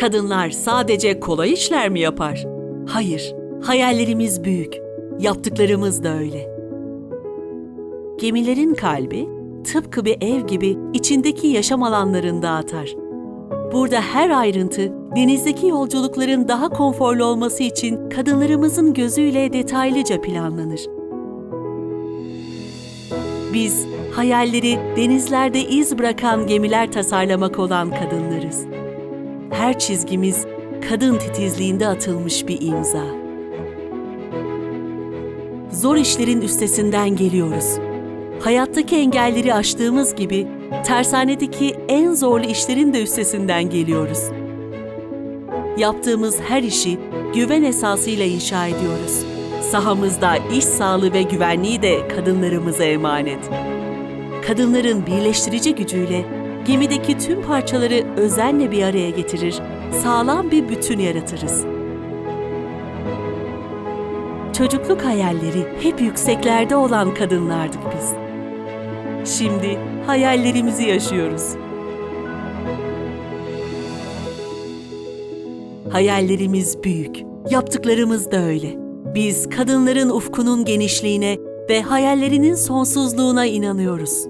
Kadınlar sadece kolay işler mi yapar? Hayır, hayallerimiz büyük. Yaptıklarımız da öyle. Gemilerin kalbi tıpkı bir ev gibi içindeki yaşam alanlarında atar. Burada her ayrıntı denizdeki yolculukların daha konforlu olması için kadınlarımızın gözüyle detaylıca planlanır. Biz hayalleri denizlerde iz bırakan gemiler tasarlamak olan kadınlarız. Her çizgimiz kadın titizliğinde atılmış bir imza. Zor işlerin üstesinden geliyoruz. Hayattaki engelleri aştığımız gibi tersanedeki en zorlu işlerin de üstesinden geliyoruz. Yaptığımız her işi güven esasıyla inşa ediyoruz. Sahamızda iş sağlığı ve güvenliği de kadınlarımıza emanet. Kadınların birleştirici gücüyle gemideki tüm parçaları özenle bir araya getirir, sağlam bir bütün yaratırız. Çocukluk hayalleri hep yükseklerde olan kadınlardık biz. Şimdi hayallerimizi yaşıyoruz. Hayallerimiz büyük, yaptıklarımız da öyle. Biz kadınların ufkunun genişliğine ve hayallerinin sonsuzluğuna inanıyoruz.